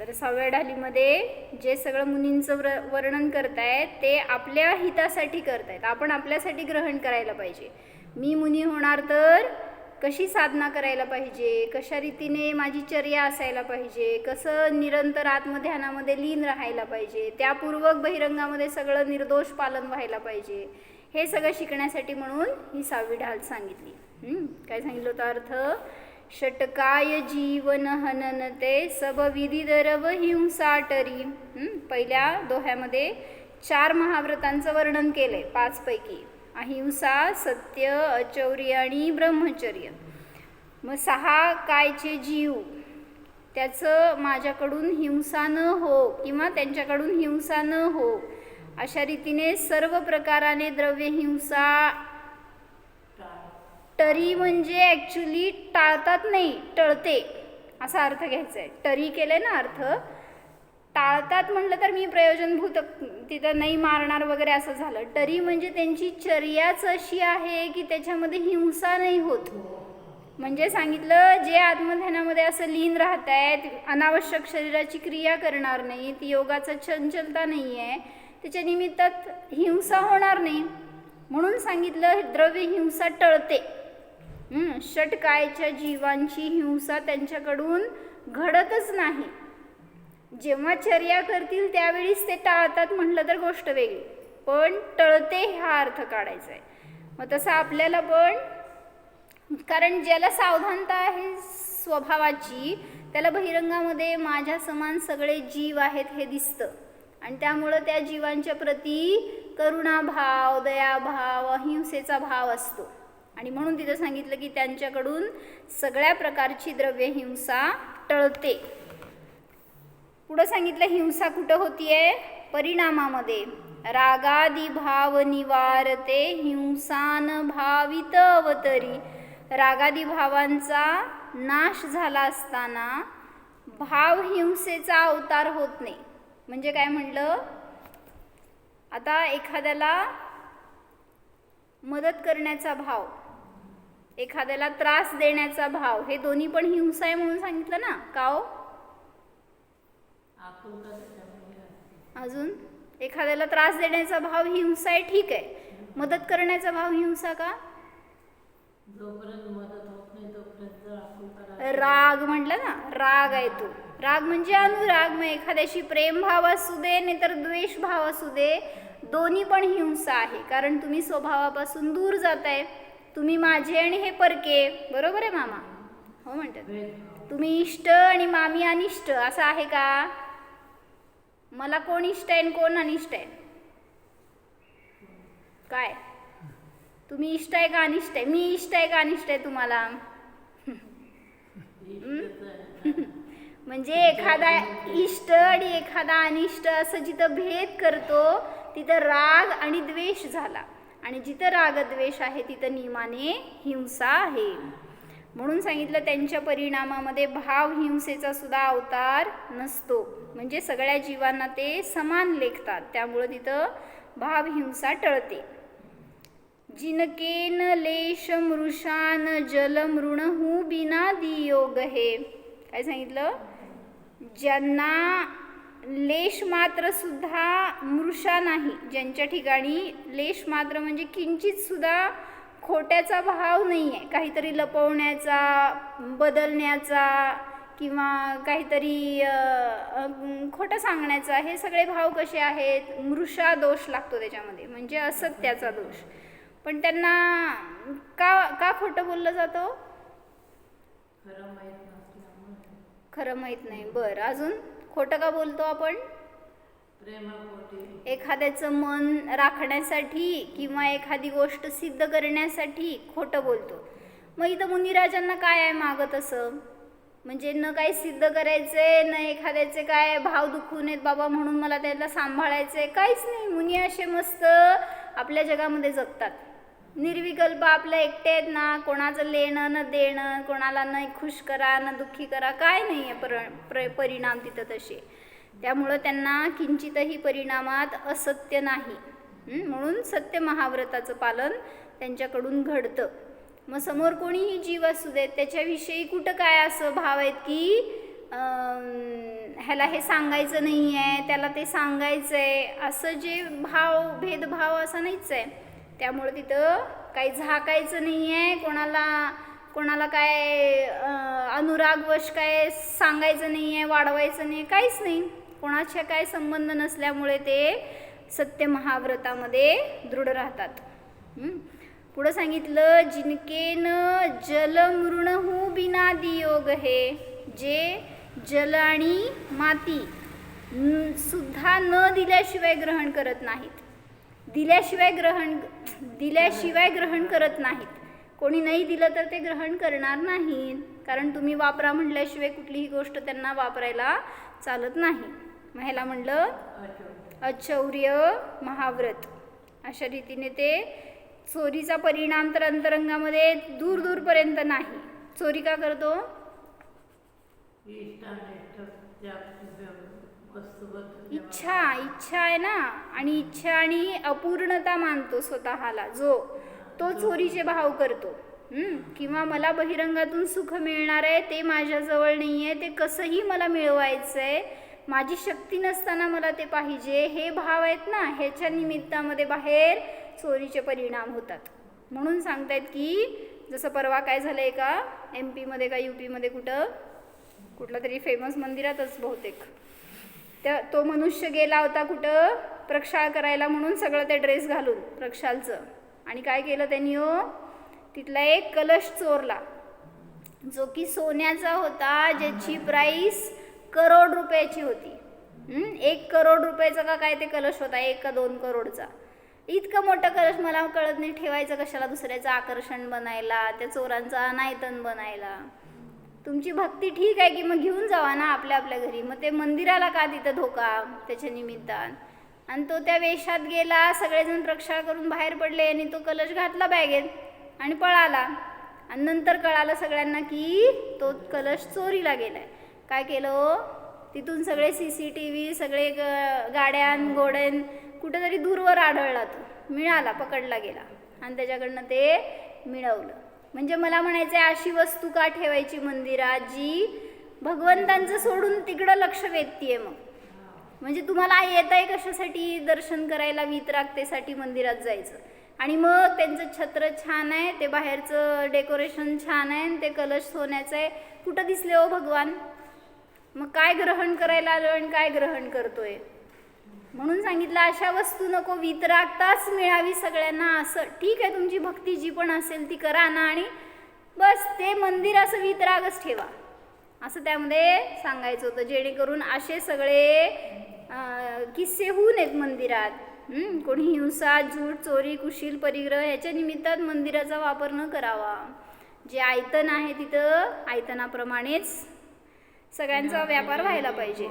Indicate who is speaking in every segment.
Speaker 1: तर सहाव्या ढालीमध्ये जे सगळं मुनींचं व्र वर्णन करतायत ते आपल्या हितासाठी करतायत. आपण आपल्यासाठी ग्रहण करायला पाहिजे. मी मुनी होणार तर कशी साधना करायला पाहिजे? कशा रीतीने माझी चर्या असायला पाहिजे? कसं निरंतर आत्मध्यानामध्ये लीन राहायला पाहिजे? त्यापूर्वक बहिरंगामध्ये सगळं निर्दोष पालन व्हायला पाहिजे. हे सगळं शिकण्यासाठी म्हणून ही सहावी ढाल सांगितली. काय सांगितलं होतं अर्थ? षटकाय जीवन हननते सब विधी दरव हिंसाटरी पहिल्या दोह्यामध्ये चार महाव्रतांचं वर्णन केलंय पाच पैकी अहिंसा सत्य अचौर्य आणि ब्रह्मचर्य. मग सहा कायचे जीव. त्याचं माझ्याकडून हिंसा न हो किंवा त्यांच्याकडून हिंसा न हो अशा रीतीने सर्व प्रकाराने द्रव्य हिंसा टरी म्हणजे ॲक्च्युली टाळतात नाही टळते. असा अर्थ घ्यायचा आहे टरी केले ना अर्थ. टाळतात म्हटलं तर मी प्रयोजनभूत तिथं नाही मारणार वगैरे असं झालं. टरी म्हणजे त्यांची चर्याच अशी आहे की त्याच्यामध्ये हिंसा नाही होत. म्हणजे सांगितलं जे आत्मध्यानामध्ये असं लीन राहत आहेत अनावश्यक शरीराची क्रिया करणार नाही ती योगाचं चंचलता नाही आहे त्याच्या निमित्तात हिंसा होणार नाही. म्हणून सांगितलं द्रव्य हिंसा टळते. षटकायच्या जीवांची हिंसा त्यांच्याकडून घडतच नाही. जेव्हा चर्या करतील त्यावेळीच ते टाळतात म्हटलं तर गोष्ट वेगळी. पण टळते हा अर्थ काढायचा आहे. मग तसं आपल्याला पण कारण ज्याला सावधानता आहे स्वभावाची त्याला बहिरंगामध्ये माझ्या समान सगळे जीव आहेत हे दिसतं. आणि त्यामुळं त्या जीवांच्या प्रती करुणाभाव दयाभाव अहिंसेचा भाव असतो. आणि म्हणून तिथं सांगितलं की त्यांच्याकडून सगळ्या प्रकारची द्रव्य हिंसा टळते. पुढं सांगितलं हिंसा कुठं होतीये? परिणामामध्ये. रागादी भाव निवारते हिंसान भावित अवतरी. रागादी भावांचा नाश झाला असताना भाव हिंसेचा अवतार होत नाही. म्हणजे काय म्हणलं? आता एखाद्याला मदत करण्याचा भाव. एखाद्याला त्रास देण्याचा भाव हे दोन्ही पण हिंसा आहे म्हणून सांगितलं ना काओ हो? अजून? एखाद्याला त्रास देण्याचा भाव हिंसा आहे ठीक आहे. मदत करण्याचा भाव हिंसा का? राग म्हटलं ना राग आहे तो. राग म्हणजे अनुराग मग एखाद्याशी प्रेम भाव असू दे नाहीतर द्वेष भाव असू दे दोन्ही पण हिंसा आहे. कारण तुम्ही स्वभावापासून दूर जाताय. तुम्ही माझे आणि हे परके बरोबर आहे मामा? हो म्हणतात. तुम्ही इष्ट आणि मामी अनिष्ट असं आहे का? मला कोण इष्ट आहे आणि कोण अनिष्ट आहे? काय? तुम्ही इष्ट आहे का अनिष्ट आहे? मी इष्ट आहे का अनिष्ट आहे तुम्हाला? म्हणजे एखादा इष्ट आणि एखादा अनिष्ट असं जिथं भेद करतो तिथं राग आणि द्वेष झाला. आणि जिथं राग द्वेष आहे तिथं नियमाने हिंसा आहे. म्हणून सांगितलं त्यांच्या परिणामामध्ये भाव हिंसेचा सुद्धा अवतार नसतो. म्हणजे सगळ्या जीवांना ते समान लेखतात. त्यामुळं तिथं भाव हिंसा टळते. जिनकेन लेश मृषान जल हू बिना दियोग हे. काय सांगितलं? ज्यांना लेश मात्र सुद्धा मृषा नाही. ज्यांच्या ठिकाणी लेश मात्र म्हणजे किंचित सुद्धा खोट्याचा भाव नाही आहे काहीतरी लपवण्याचा बदलण्याचा किंवा काहीतरी खोटं सांगण्याचा हे सगळे भाव कसे आहेत? मृषा दोष लागतो त्याच्यामध्ये. म्हणजे असत्याचा दोष. पण त्यांना का का खोटं बोललं जातं?
Speaker 2: खरं माहीत
Speaker 1: नाही. बरं अजून? खोटं का बोलतो आपण? एखाद्याचं मन राखण्यासाठी किंवा एखादी गोष्ट सिद्ध करण्यासाठी खोटं बोलतो. मग इथं मुनिराजांना काय आहे मागत असं म्हणजे न काही सिद्ध करायचंय न एखाद्याचे काय भाव दुखू नयेत बाबा म्हणून मला त्याला सांभाळायचंय काहीच नाही. मुनी असे मस्त आपल्या जगामध्ये जगतात. निर्विकल्प आपलं एकटे आहेत ना कोणाचं लेणं न देणं कोणाला न खुश करा न दुःखी करा काय नाही आहे पर प्र परिणाम तिथं तसे. त्यामुळं त्यांना किंचितही परिणामात असत्य नाही. म्हणून सत्य महाव्रताचं पालन त्यांच्याकडून घडतं. मग समोर कोणीही जीव असू देत त्याच्याविषयी कुठं काय असं भाव आहेत की ह्याला हे सांगायचं नाही आहे त्याला ते सांगायचं आहे असं जे भाव भेदभाव असा नाहीच आहे त्यामुळे तिथं काही झाकायचं नाही आहे कोणाला कोणाला काय अनुरागवश काय सांगायचं नाही आहे वाढवायचं नाही काहीच नाही. कोणाच्या काय संबंध नसल्यामुळे ते सत्य महाव्रतामध्ये दृढ राहतात. पुढं सांगितलं जिनकेन जलमृणहू जल बिना दियोग हे जे जल आणि माती सुद्धा न दिल्याशिवाय ग्रहण करत नाहीत. दिल्याशिवाय ग्रहण दिल्याशिवाय ग्रहण करत नाहीत. कोणी नाही दिलं तर ते ग्रहण करणार नाहीत. कारण तुम्ही वापरा म्हटल्याशिवाय कुठलीही गोष्ट त्यांना वापरायला चालत नाही. मग ह्याला म्हणलं अचौर्य महाव्रत. अशा रीतीने ते चोरीचा परिणाम तर अंतरंगामध्ये दूर दूरपर्यंत नाही. चोरी का करतो? इच्छा इच्छा आहे ना? आणि इच्छा आणि अपूर्णता मानतो स्वतःला. जो तो चोरीचे भाव करतो. हम्म? किंवा मला बहिरंगातून सुख मिळणार आहे ते माझ्याजवळ नाही आहे ते कसंही मला मिळवायचं आहे माझी शक्ती नसताना मला ते पाहिजे हे भाव आहेत ना ह्याच्या निमित्तामध्ये बाहेर चोरीचे परिणाम होतात. म्हणून सांगतायत की जसं परवा काय झालं आहे का एम पीमध्ये का यू पीमध्ये कुठं कुठलं तरी फेमस मंदिरातच बहुतेक. त्या तो मनुष्य गेला होता कुठं? प्रक्षाळ करायला म्हणून सगळं ते ड्रेस घालून प्रक्षालचं. आणि काय केलं त्यांनी हो? तिथला एक कलश चोरला. जो की सोन्याचा होता ज्याची प्राईस करोड रुपयाची होती. एक करोड रुपयाचा का काय ते कलश होता? एक का दोन करोडचा. इतकं मोठं कलश मला कळत नाही ठेवायचं कशाला दुसऱ्याचं आकर्षण बनायला त्या चोरांचा अनायतन बनायला. तुमची भक्ती ठीक आहे की मग घेऊन जावा ना आपल्या आपल्या घरी? मग ते मंदिराला का तिथं धोका त्याच्या निमित्तान? आणि तो त्या वेशात गेला सगळेजण प्रक्षाळ करून बाहेर पडले आणि तो कलश घातला बॅगेत आणि पळाला. आणि नंतर कळालं सगळ्यांना की तो कलश चोरीला गेलाय. काय केलं हो? तिथून सगळे सी सी टी व्ही सगळे ग- गाड्यान घोड्यान कुठेतरी दूरवर आढळला तो. मिळाला पकडला गेला. आणि त्याच्याकडनं ते मिळवलं. म्हणजे मला म्हणायचं आहे अशी वस्तू का ठेवायची मंदिरात जी भगवंतांचं सोडून तिकडं लक्ष वेधतीये मग? म्हणजे तुम्हाला येत आहे कशासाठी दर्शन करायला वितरागतेसाठी मंदिरात जायचं? आणि मग त्यांचं छत्र छान आहे ते बाहेरचं डेकोरेशन छान आहे आणि ते कलश सोन्याचं आहे. कुठं दिसले हो भगवान? मग काय ग्रहण करायला आलो आणि काय ग्रहण करतोय? म्हणून सांगितलं अशा वस्तू नको वितरागताच मिळावी सगळ्यांना असं. ठीक आहे तुमची भक्ती जी पण असेल ती करा ना आणि बस ते मंदिर असं वितरागच ठेवा. असं त्यामध्ये सांगायचं होतं जेणेकरून असे सगळे किस्से होऊ नयेत मंदिरात. कोणी हिंसा झूट चोरी कुशील परिग्रह ह्याच्या निमित्तात मंदिराचा वापर न करावा. जे आयतन आहे तिथं आयतनाप्रमाणेच सगळ्यांचा व्यापार व्हायला पाहिजे.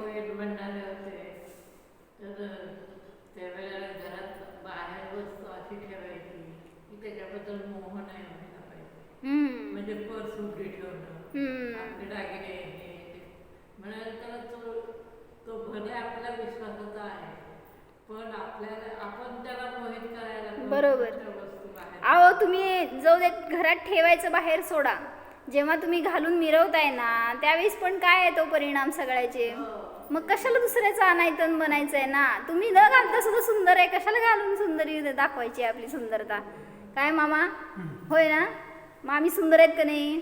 Speaker 2: तर त्यावेळेला घरात बाहेर वस्तू अशी ठेवायची. की त्याच्याबद्दल मोह नाही व्हायला पाहिजे.
Speaker 1: हं,
Speaker 2: म्हणजे पर्स उघडी ठेवणं
Speaker 1: हं.
Speaker 2: आपले दागिने हे म्हणाल तर तो तो भले आपल्या विश्वासाचा आहे पण आपल्याला आपण त्याला मोहित करायला
Speaker 1: बरोबर. अहो तुम्ही जाऊ दे घरात ठेवायचं बाहेर सोडा. जेव्हा तुम्ही घालून मिरवताय ना त्यावेळेस पण काय आहे तो परिणाम सगळ्याचे? मग कशाला दुसऱ्याचं अनायतन बनायचं आहे ना? तुम्ही न घालता सुद्धा सुंदर आहे. कशाला घालून सुंदरी दाखवायची आपली सुंदरता? काय मामा? होय ना? मामी सुंदर आहेत का नाही?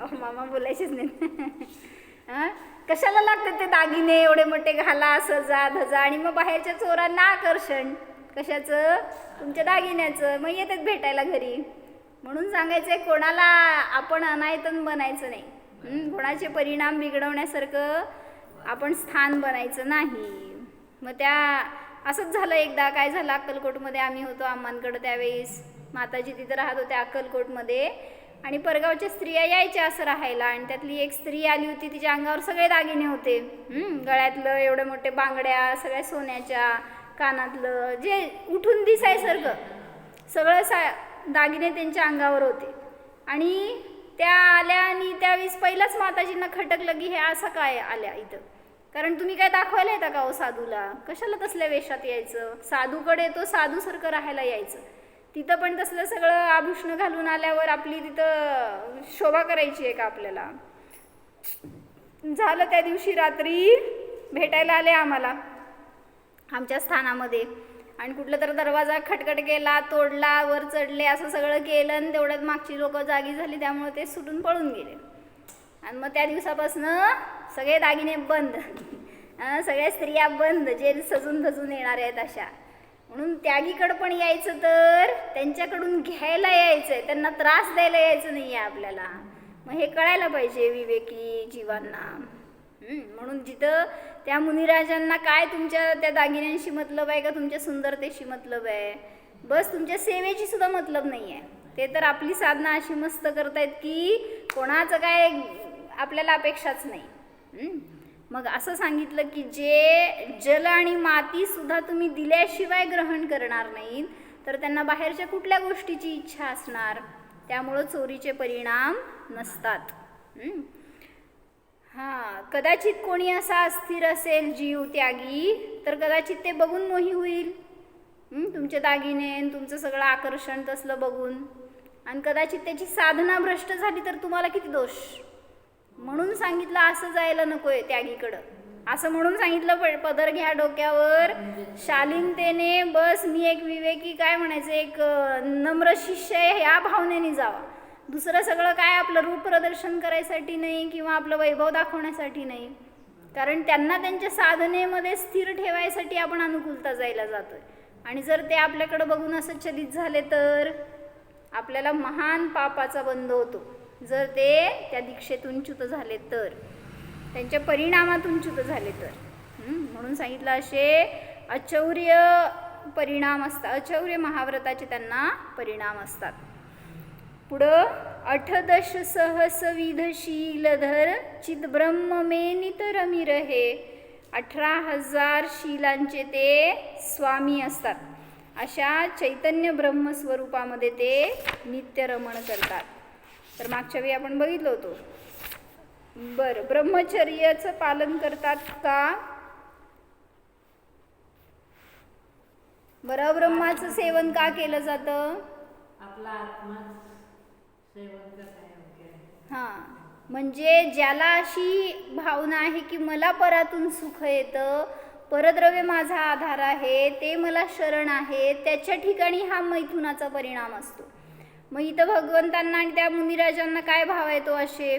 Speaker 1: अहो मामा बोलायचेच नाही कशाला लागतात ते दागिने एवढे मोठे घाला सजा धजा आणि मग बाहेरच्या चोरांना आकर्षण? कशाचं? तुमच्या दागिन्याचं. मग येतात भेटायला घरी. म्हणून सांगायचंय कोणाला आपण अनायतन बनायचं नाही. कोणाचे परिणाम बिघडवण्यासारखं आपण स्थान बनायचं नाही. मग त्या असंच झालं एकदा. काय झालं? अक्कलकोटमध्ये आम्ही होतो अम्मांकडं त्यावेळेस. माताजी तिथं राहत होत्या अक्कलकोटमध्ये. आणि परगावच्या स्त्रिया यायच्या असं राहायला. आणि त्यातली एक स्त्री आली होती. तिच्या अंगावर सगळे दागिने होते. गळ्यातलं एवढे मोठे बांगड्या सगळ्या सोन्याच्या कानातलं जे उठून दिसायसारखं. सगळं सा दागिने त्यांच्या अंगावर होते. आणि त्या आल्या आणि त्यावेळेस पहिलाच माताजींना खटकलं की हे असं काय आल्या इथं? कारण तुम्ही काय दाखवायला येता का हो साधूला? कशाला तसल्या वेशात यायचं? साधूकडे तो साधूसारखं राहायला यायचं. तिथं पण तसलं सगळं आभूषणं घालून आल्यावर आपली तिथं शोभा करायची आहे का आपल्याला? झालं त्या दिवशी रात्री भेटायला आले आम्हाला आमच्या स्थानामध्ये. आणि कुठला तर दरवाजा खटखट केला तोडला वर चढले असं सगळं केलं आणि तेवढ्यात मागची लोक जागी झाली त्यामुळे ते सुटून पळून गेले. आणि मग त्या दिवसापासनं सगळे दागिने बंद. सगळ्या स्त्रिया बंद जे सजून धजून येणार आहेत अशा. म्हणून त्यागीकडं पण यायचं तर त्यांच्याकडून घ्यायला यायचं आहे त्यांना त्रास द्यायला यायचं नाही आहे आपल्याला. मग हे कळायला पाहिजे विवेकी जीवांना. म्हणून जिथं त्या मुनिराजांना काय तुमच्या त्या दागिन्यांशी मतलब आहे का? तुमच्या सुंदरतेशी मतलब आहे? बस तुमच्या सेवेची सुद्धा मतलब नाही आहे ते तर आपली साधना अशी मस्त करतायत की कोणाचं काय आपल्याला अपेक्षाच नाही. मग असं सांगितलं की जे जल आणि माती सुद्धा तुम्ही दिल्याशिवाय ग्रहण करणार नाहीत तर त्यांना बाहेरच्या कुठल्या गोष्टीची इच्छा असणार? त्यामुळं चोरीचे परिणाम नसतात. हां कदाचित कोणी असा अस्थिर असेल जीव त्यागी तर कदाचित ते बघून मोही होईल. तुमचे दागिने आणि तुमचं सगळं आकर्षण तसलं बघून. आणि कदाचित त्याची साधना भ्रष्ट झाली तर तुम्हाला किती दोष? म्हणून सांगितलं असं जायला नकोय त्यागीकडं. असं म्हणून सांगितलं प- पदर घ्या डोक्यावर. शालीनतेने बस मी एक विवेकी काय म्हणायचं एक नम्र शिष्य आहे ह्या भावनेने जावा. दुसरं सगळं काय आपलं रूप प्रदर्शन करायसाठी नाही किंवा आपलं वैभव दाखवण्यासाठी नाही. कारण त्यांना त्यांच्या साधनेमध्ये स्थिर ठेवायसाठी आपण अनुकूलता जायला जातोय. आणि जर ते आपल्याकडं बघून असं चलित झाले तर आपल्याला महान पापाचा बंध होतो. जर ते त्या दीक्षेतून च्युत झाले तर त्यांच्या परिणामातून च्युत झाले तर. म्हणून सांगितलं असे अचौर्य परिणाम असतात. अचौर्य महाव्रताचे त्यांना परिणाम असतात. पुढं अठदश सहस विधशीलधर चित ब्रह्म मे नितरमी रहे अठरा हजार शीलांचे ते स्वामी असतात. अशा चैतन्य ब्रह्मस्वरूपामध्ये ते नित्यरमण करतात. तर मागच्या वेळी आपण बघितलं होतो. बरं ब्रह्मचर्याचं पालन करतात का? बरं ब्रह्माचं सेवन का केलं जातं?
Speaker 2: आपला आत्मा
Speaker 1: हां. म्हणजे ज्याला अशी भावना आहे की मला परातून सुख येतं परद्रव्य माझा आधार आहे ते मला शरण आहे त्याच्या ठिकाणी हा मैथुनाचा परिणाम असतो. मग इथं भगवंतांना आणि त्या मुनिराजांना काय भाव येतो असे?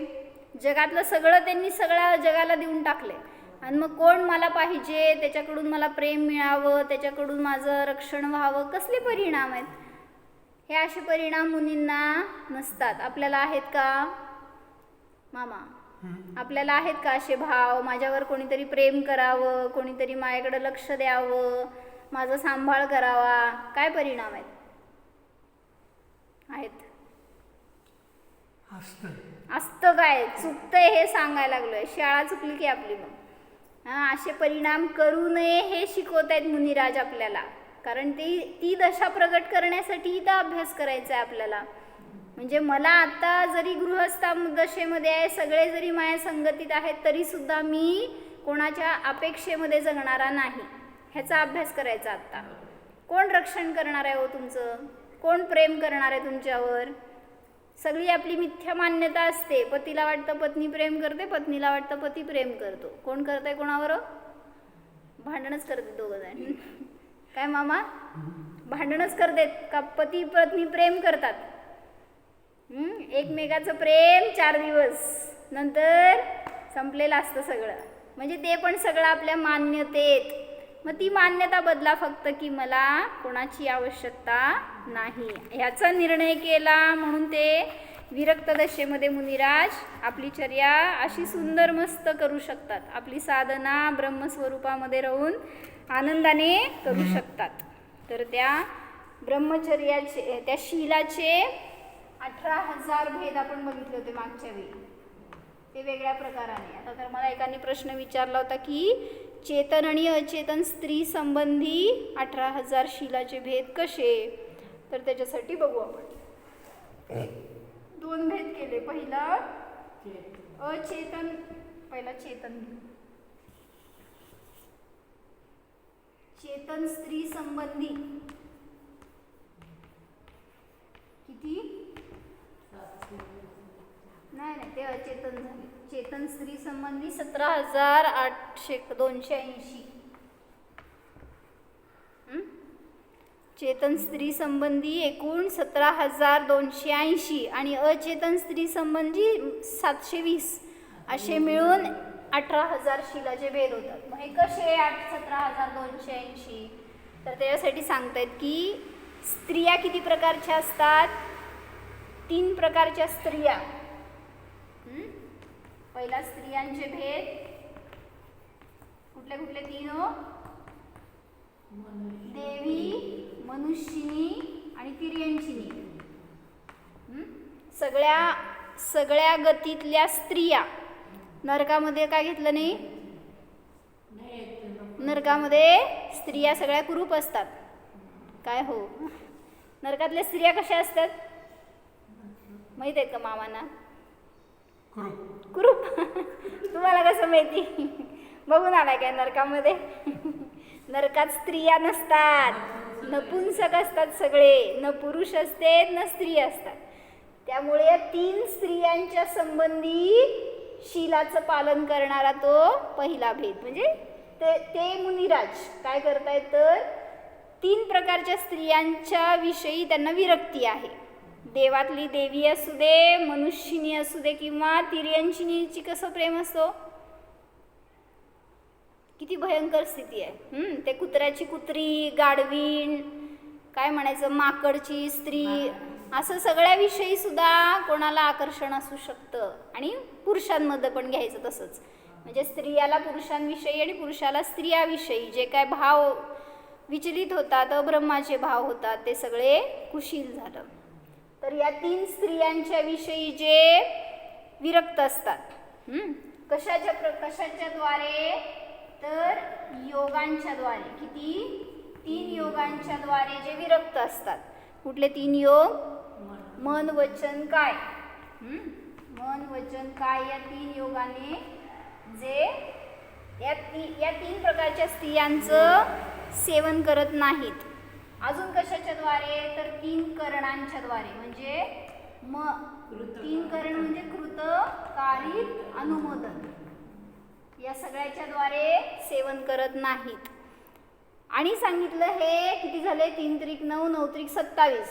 Speaker 1: जगातलं सगळं त्यांनी सगळ्या जगाला देऊन टाकले आणि मग कोण मला पाहिजे? त्याच्याकडून मला प्रेम मिळावं? त्याच्याकडून माझं रक्षण व्हावं? कसले परिणाम आहेत? हे असे परिणाम मुनींना नसतात. आपल्याला आहेत का? मामा आपल्याला आहेत का असे भाव? माझ्यावर कोणीतरी प्रेम करावं? कोणीतरी माझ्याकडे लक्ष द्यावं? माझा सांभाळ करावा? काय परिणाम आहेत? आहेत.
Speaker 3: असतं.
Speaker 1: असतं काय? चुकतंय हे सांगायला लागलोय. शाळा चुकली की आपली मग. हा असे परिणाम करू नये हे शिकवत आहेत मुनिराज आपल्याला. कारण ती ती दशा प्रगट करण्यासाठी इथं अभ्यास करायचा आहे आपल्याला. म्हणजे मला आता जरी गृहस्था दशेमध्ये आहे सगळे जरी माझ्या संगतीत आहेत तरी सुद्धा मी कोणाच्या अपेक्षेमध्ये जगणारा नाही. ह्याचा अभ्यास करायचा आत्ता. कोण रक्षण करणार आहे हो तुमचं? कोण प्रेम करणार आहे तुमच्यावर? सगळी आपली मिथ्या मान्यता असते. पतीला वाटतं पत्नी प्रेम करते पत्नीला वाटतं पती प्रेम करतो. कोण करतंय कोणावर? भांडणच करते दोघं जण. काय मामा? भांडणच करतेत का? पती पत्नी प्रेम करतात. एकमेकाचं प्रेम चार दिवस. नंतर संपलेलं असतं सगळं. म्हणजे ते पण सगळं आपल्या मान्यतेत. मग ती मान्यता बदला फक्त की मला कोणाची आवश्यकता नाही. ह्याचा निर्णय केला म्हणून ते विरक्त दशेमध्ये मुनिराज आपली चर्या अशी सुंदर मस्त करू शकतात. आपली साधना ब्रह्मस्वरूपामध्ये राहून आनंदाने करू शकतात. तर त्या ब्रह्मचर्याचे त्या शीलाचे अठरा हजार भेद आपण बघितले होते मागच्या वेळी. ते वेगळ्या प्रकाराने. आता तर मला एकाने प्रश्न विचारला होता की चेतन आणि अचेतन स्त्री संबंधी अठरा हजार शिलाचे भेद कसे? तर त्याच्यासाठी बघू आपण. दोन भेद केले. पहिला अचेतन पहिला चेतन. चेतन स्त्री संबंधी. किती? नाही नाही ते अचेतन झाले. चेतन स्त्री संबंधी सतरा हजार आठशे दोनशे ऐंशी. चेतन स्त्री संबंधी एकूण सतरा हजार दोनशे ऐंशी आणि अचेतन स्त्री संबंधी सातशे वीस. असे मिळून अठरा हजार शिलाचे भेद होतात. मग हे कसे आठ सतरा हजार दोनशे ऐंशी. तर त्याच्यासाठी सांगतायत की स्त्रिया किती प्रकारच्या असतात? तीन प्रकारच्या स्त्रिया. पहिला स्त्रियांचे भेद. कुठले कुठले? तीन हो. देवी मनुष्यिनी आणि तिर्यंशिनी सगळ्या सगळ्या गतीतल्या स्त्रिया. नरकामध्ये काय घेतलं नाही. नरकामध्ये स्त्रिया सगळ्या कुरूप असतात. काय हो? नरकातल्या स्त्रिया कशा असतात? माहीत आहे का मामांना? कुरूप. तुम्हाला कसं माहिती? बघून आलाय काय नरकामध्ये? नरकात स्त्रिया नसतात. नपुंसक असतात सगळे. न पुरुष असते न स्त्री असतात. त्यामुळे या तीन स्त्रियांच्या संबंधी शिलाचं पालन करणारा तो पहिला भेद. म्हणजे ते ते मुनिराज काय करतायत तर तीन प्रकारच्या स्त्रियांच्या विषयी त्यांना विरक्ती आहे. देवातली देवी असू दे मनुष्यनी असू दे किंवा तिर्यंशिनीची कसं प्रेम असतो किती भयंकर स्थिती आहे. ते कुत्र्याची कुत्री गाडवीण काय म्हणायचं माकडची स्त्री. असं सगळ्याविषयी सुद्धा कोणाला आकर्षण असू शकतं. आणि पुरुषांमध्ये पण घ्यायचं तसंच. म्हणजे स्त्रियाला पुरुषांविषयी आणि पुरुषाला स्त्रियाविषयी जे काय भाव विचलित होतात अब्रह्माचे भाव होतात ते सगळे कुशील झालं. तर या तीन स्त्रियांच्या विषयी जे विरक्त असतात कशाच्या प्र कशाच्या द्वारे? तर योगांच्या द्वारे. किती? तीन योगांच्या द्वारे जे विरक्त असतात. कुठले तीन योग? मन वचन काय? मन वचन काय या तीन योगाने? जे या ती या तीन प्रकारच्या स्त्रियांचं सेवन करत नाहीत. अजून कशाच्या द्वारे? तर तीन करणांच्या द्वारे. म्हणजे म तीन करण म्हणजे कृत कारित अनुमोदन. या सगळ्याच्या द्वारे सेवन करत नाहीत. आणि सांगितलं हे किती झाले तीन त्रिक नऊ नऊ त्रिक सत्तावीस.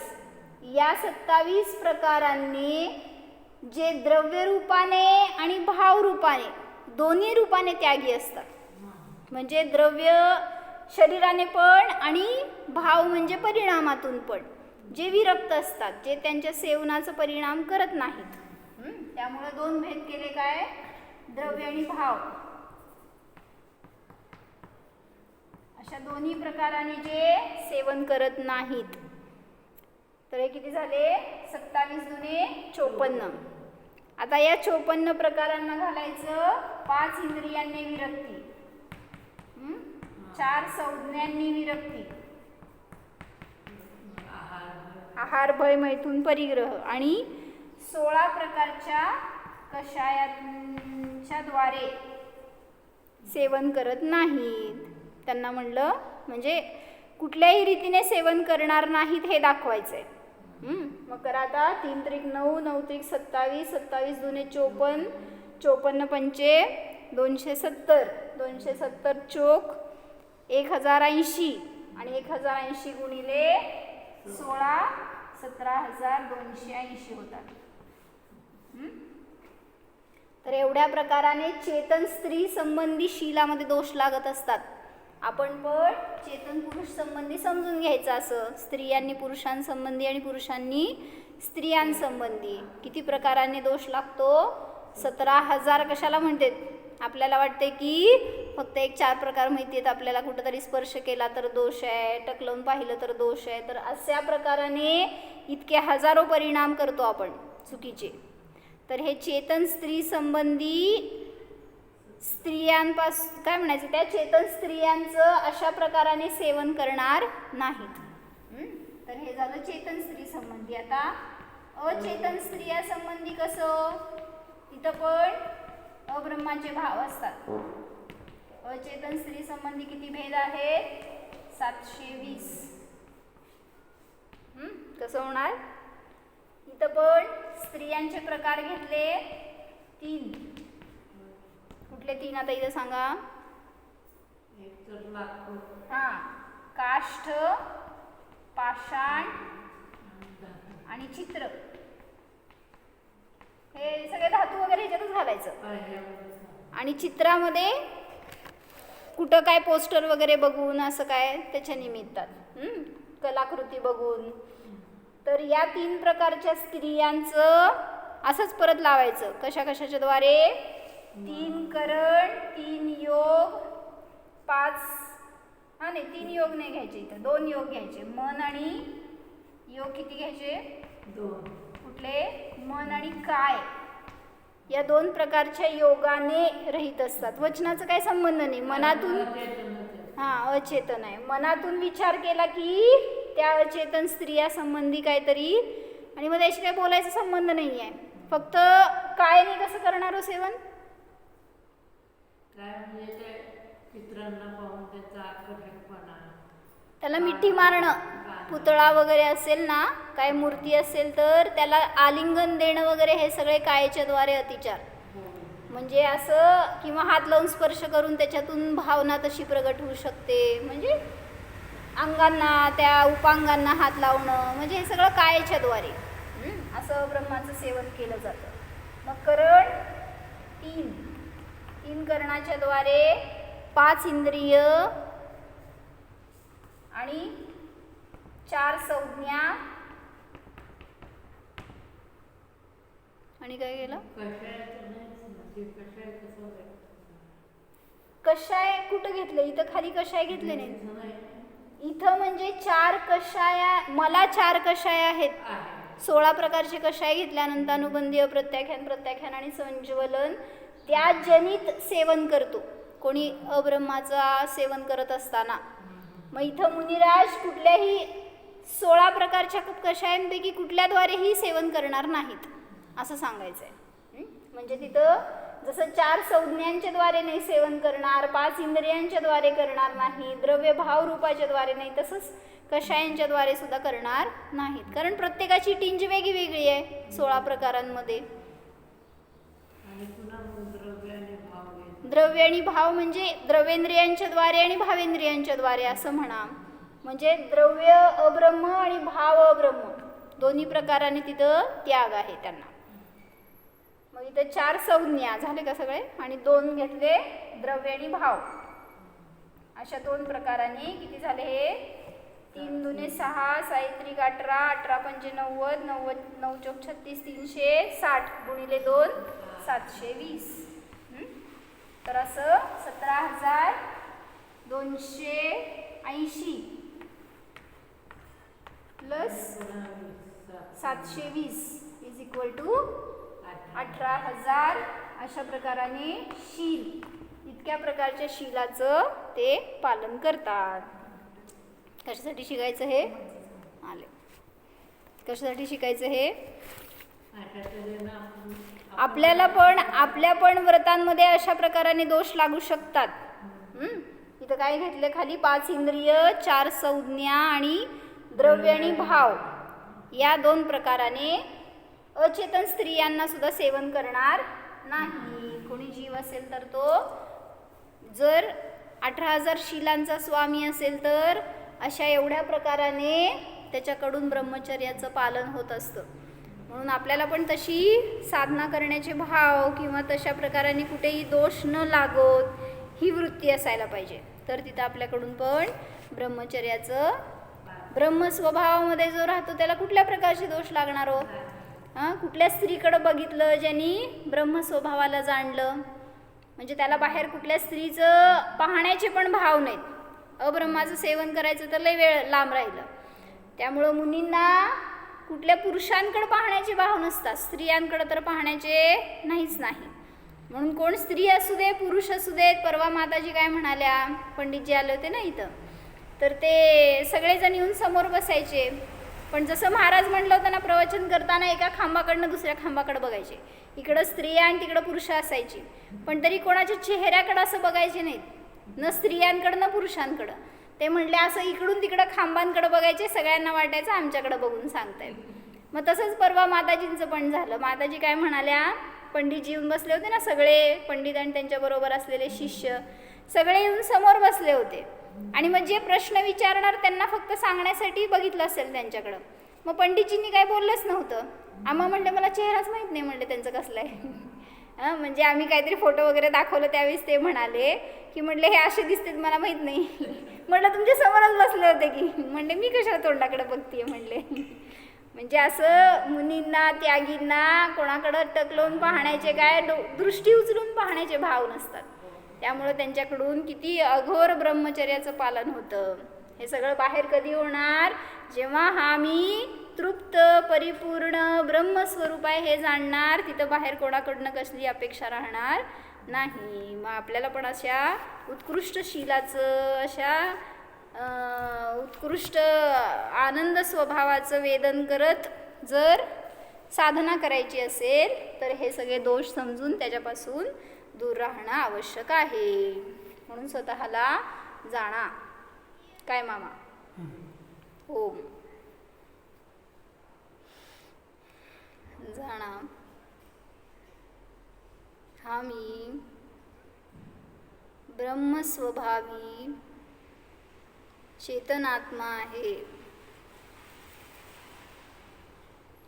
Speaker 1: या सत्तावीस प्रकारांनी जे द्रव्य रूपाने आणि भाव रूपाने दोन्ही रूपाने त्यागी असतात. म्हणजे द्रव्य शरीराने पण आणि भाव म्हणजे परिणामातून पण. जे विरक्त असतात जे त्यांच्या सेवनाचा परिणाम करत नाहीत. त्यामुळे दोन भेद केले काय? द्रव्य आणि भाव. अशा दोन्ही प्रकाराने जे सेवन करत नाहीत. तर हे किती झाले? सत्तावीस दुने चोपन्न. आता या चोपन्न प्रकारांना घालायचं पाच इंद्रियांनी विरक्ती. चार संज्ञांनी विरक्ती.
Speaker 2: आहार
Speaker 1: आहार भय मैथून परिग्रह. आणि सोळा प्रकारच्या कषायांच्या द्वारे सेवन करत नाहीत. त्यांना म्हणलं म्हणजे कुठल्याही रीतीने सेवन करणार नाहीत हे दाखवायचं आहे मग करा आता तीन त्रिक नऊ नऊ त्रिक सत्तावीस सत्तावीस दोन्ही चोपन्न चोपन्न पंचे दोनशे सत्तर दोनशे सत्तर चोक एक हजार ऐंशी आणि एक हजार ऐंशी गुणिले सोळा सतरा हजार दोनशे ऐंशी होतात. तर एवढ्या प्रकाराने चेतन स्त्री संबंधी शिलामध्ये दोष लागत असतात. आपण पण चेतन पुरुष संबंधी समजून घ्यायचं असं. स्त्रियांनी पुरुषांसंबंधी आणि पुरुषांनी स्त्रियांसंबंधी. किती प्रकाराने दोष लागतो? सतरा हजार कशाला म्हणतात? आपल्याला वाटते की फक्त एक चार प्रकार माहिती आहेत. आपल्याला कुठंतरी स्पर्श केला तर दोष आहे. टकलवून पाहिलं तर दोष आहे. तर अशा प्रकाराने इतके हजारो परिणाम करतो आपण चुकीचे. तर हे चेतन स्त्री संबंधी स्त्रियांपास काय म्हणायचं? त्या चेतन स्त्रियांचं अशा प्रकाराने सेवन करणार नाहीत. तर हे झालं चेतन स्त्री संबंधी. आता अचेतन स्त्रिया संबंधी कसं? तिथं पण अब्रह्माचे भाव असतात. अचेतन स्त्री संबंधी किती भेद आहेत सातशे वीस. कसं होणार? इथं पण स्त्रियांचे प्रकार घेतले तीन. कुठले तीन आता इथं सांगा. हां काष्ठ पाषाण
Speaker 2: आणि
Speaker 1: चित्र. हे सगळे धातू वगैरे ह्याच्यातच घालायचं. आणि चित्रामध्ये कुठं काय पोस्टर वगैरे बघून असं काय त्याच्या निमित्तात? कलाकृती बघून. तर या तीन प्रकारच्या स्त्रियांचं असंच परत लावायचं. कशा कशाच्या द्वारे? तीन करण तीन योग पाच हा नाही तीन योग नाही घ्यायचे इथं. दोन योग घ्यायचे. मन आणि योग किती घ्यायचे?
Speaker 2: दोन.
Speaker 1: कुठले? मन आणि काय? या दोन प्रकारच्या योगाने रहित असतात. वचनाचा काय संबंध नाही. मनातून हा अचेतन आहे. मनातून विचार केला की त्या अचेतन स्त्रिया संबंधी काहीतरी आणि मग त्याशी काही बोलायचा संबंध नाही आहे फक्त काय नाही कसं करणार हो सेवन
Speaker 2: काय म्हणजे ते चित्रांना पाहून त्याचा आकर्षकपणा
Speaker 1: त्याला मिठी मारणं. पुतळा वगैरे असेल ना काय मूर्ती असेल तर त्याला आलिंगन देणं वगैरे हे सगळे कायेच्या द्वारे अतिचार. म्हणजे असं किंवा हात लावून स्पर्श करून त्याच्यातून भावना तशी प्रगट होऊ शकते. म्हणजे अंगांना त्या उपांगांना हात लावणं म्हणजे हे सगळं कायेच्या द्वारे. हं? असं ब्रह्माचं सेवन केलं जातं. मग करण तीन. तीन करणाच्या द्वारे पाच इंद्रिय आणि चार संज्ञा. आणि काय केलं?
Speaker 2: कशाचं कशाय आहे.
Speaker 1: कुठं घेतलं? इथं खाली कशाय घेतले नाही. इथं म्हणजे चार कशाया मला चार कशाय आहेत.
Speaker 2: आहे
Speaker 1: सोळा प्रकारचे कषाय घेतल्यानंतर अनुबंधीय प्रत्याख्यान प्रत्याख्यान आणि संज्वलन. त्या जनित सेवन करतो. कोणी अब्रह्माचा सेवन करत असताना. मग इथं मुनिराज कुठल्याही सोळा प्रकारच्या कषायांपैकी कुठल्याद्वारेही सेवन करणार नाहीत असं सांगायचं आहे म्हणजे तिथं जसं चार संज्ञांच्या द्वारे नाही सेवन करणार पाच इंद्रियांच्या द्वारे करणार नाही द्रव्य भाव रूपाच्या द्वारे नाही तसंच कषायांच्या द्वारे सुद्धा करणार नाहीत. कारण प्रत्येकाची टिंज वेगळी वेगळी आहे सोळा प्रकारांमध्ये
Speaker 2: आणि पुन्हा मग द्रव्य आणि भाव घेत
Speaker 1: द्रव्य आणि भाव म्हणजे द्रवेंद्रियांच्याद्वारे आणि भावेंद्रियांच्या द्वारे असं म्हणा. म्हणजे द्रव्य अब्रह्म आणि भाव अब्रह्म. दोन्ही प्रकाराने तिथं त्याग आहे त्यांना. मग इथं चार संज्ञा झाले का सगळे? आणि दोन घेतले द्रव्य आणि भाव. अशा दोन प्रकाराने किती झाले हे? तीन दुने सहा साहित्रिक अठरा अठरा पंचे नव्वद नव्वद नऊ चौक छत्तीस तीनशे साठ गुणिले दोन सातशे वीस. तर असं सतरा हजार दोनशे ऐंशी प्लस सातशे वीस इज इक्वल टू
Speaker 2: अठरा.
Speaker 1: हजार अशा प्रकाराने शील. इतक्या प्रकारच्या शिलाचं ते पालन करतात. कशासाठी शिकायचं हे? आले. कशासाठी शिकायचं हे? आपल्याला पण आपल्या पण व्रतांमध्ये अशा प्रकाराने दोष लागू शकतात. इथं काय घेतलं? खाली पाच इंद्रिय चार संज्ञा आणि द्रव्य आणि भाव. या दोन प्रकाराने अचेतन स्त्रियांना सुद्धा सेवन करणार नाही. कोणी जीव असेल तर तो जर अठरा हजार शिलांचा स्वामी असेल तर अशा एवढ्या प्रकाराने त्याच्याकडून ब्रह्मचर्याचं पालन होत असतं. म्हणून आपल्याला पण तशी साधना करण्याचे भाव किंवा तशा प्रकाराने कुठेही दोष न लागोत ही वृत्ती असायला पाहिजे. तर तिथं आपल्याकडून पण ब्रह्मचर्याचं ब्रह्मस्वभावामध्ये जो राहतो त्याला कुठल्या प्रकारचे दोष लागणार हो? हां? कुठल्या स्त्रीकडं बघितलं ज्यांनी ब्रह्मस्वभावाला जाणलं? म्हणजे त्याला बाहेर कुठल्या स्त्रीचं पाहण्याचे पण भाव नाहीत. अब्रह्माचं सेवन करायचं तर लय वेळ लांब राहिलं. त्यामुळं मुनींना कुठल्या पुरुषांकडे पाहण्याचे भाव नसतात. स्त्रियांकडे तर पाहण्याचे नाहीच नाही. म्हणून कोण स्त्री असू दे पुरुष असू देत परवा माताजी काय म्हणाल्या पंडितजी आले होते ना इथं तर ते सगळेजण येऊन समोर बसायचे. पण जसं महाराज म्हटलं होतं ना प्रवचन करताना एका खांबाकडनं दुसऱ्या खांबाकडे बघायचे. इकडं स्त्रिया आणि तिकडं पुरुष असायची. पण तरी कोणाच्या चेहऱ्याकडं असं बघायचे नाहीत. न स्त्रियांकडं न पुरुषांकडं. ते म्हणले असं इकडून तिकडं खांबांकडे बघायचे सगळ्यांना वाटायचं आमच्याकडे बघून सांगतायत. मग तसंच परवा माताजींचं पण झालं. माताजी काय म्हणाल्या पंडितजी येऊन बसले होते ना सगळे पंडित आणि त्यांच्याबरोबर असलेले शिष्य सगळे येऊन समोर बसले होते. आणि मग जे प्रश्न विचारणार त्यांना फक्त सांगण्यासाठी बघितलं असेल त्यांच्याकडं. मग पंडितजींनी काय बोललंच नव्हतं. आम्हा म्हणले मला चेहराच माहीत नाही म्हणले त्यांचं कसलं आहे? म्हणजे आम्ही काहीतरी फोटो वगैरे दाखवलं त्यावेळेस ते म्हणाले की म्हणले हे असे दिसतात मला माहीत नाही. म्हटलं तुमच्या समोरच बसले होते की. म्हणले मी कशा तोंडाकडे बघतीये? म्हणले म्हणजे असं मुनींना त्यागींना कोणाकडं टकलवून पाहण्याचे काय डो दृष्टी उचलून पाहण्याचे भाव नसतात. त्यामुळं त्यांच्याकडून किती अघोर ब्रह्मचर्याचं पालन होतं. हे सगळं बाहेर कधी होणार? जेव्हा हा मी तृप्त परिपूर्ण ब्रह्मस्वरूप आहे हे जाणणार. तिथं बाहेर कोणाकडनं कसली अपेक्षा राहणार? नाही. मग आपल्याला पण अशा उत्कृष्ट शीलाचं अशा उत्कृष्ट आनंद स्वभावाचं वेदन करत जर साधना करायची असेल तर हे सगळे दोष समजून त्याच्यापासून दूर राहणं आवश्यक आहे. म्हणून स्वतःला जाणा. काय मामा? ओम जाणा हा मी ब्रह्मस्वभावी चेतनात्मा आहे.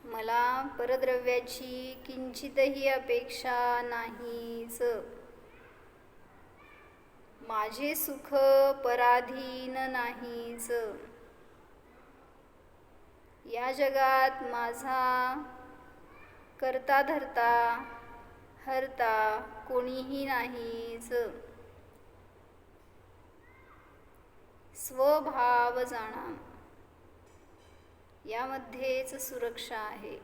Speaker 1: मला परद्रव्याची किंचितही अपेक्षा नाहीच. माझे सुख पराधीन नाहीच. या जगात माझा करता धरता हरता कोणीही नाहीच. स्वभाव जाणा. यामध्येच सुरक्षा आहे.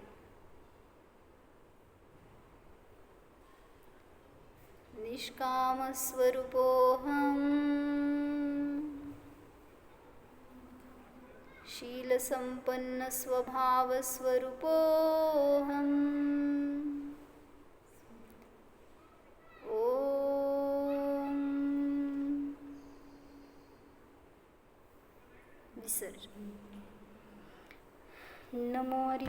Speaker 1: निष्कामस्वरूपोऽहम् शीलसम्पन्नस्वभावस्वरूपोऽहम्। ॐ। विसर्ज नमो